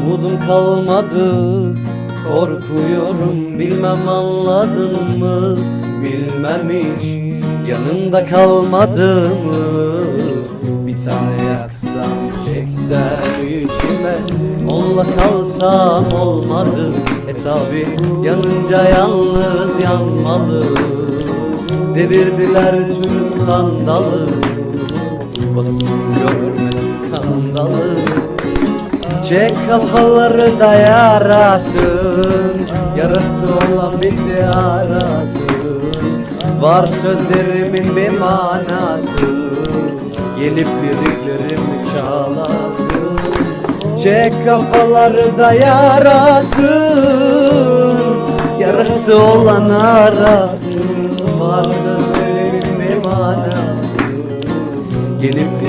Umudum kalmadı Korkuyorum. Bilmem anladın mı Bilmem hiç. Yanında kalmadı mı Bir tane yaksam çeksem içime Onunla kalsam olmadı E tabi yanınca yalnız yanmalı. Devirdiler tüm sandalı Basın görmez skandalı Çek kafaları da yarasın. Yarası olan bizi arasın. Var sözlerimin bir manası. Gelip liriklerimi çalasın Çek kafaları da yarasın. Yarası olan arasın. Var sözlerimin bir manası. Gelip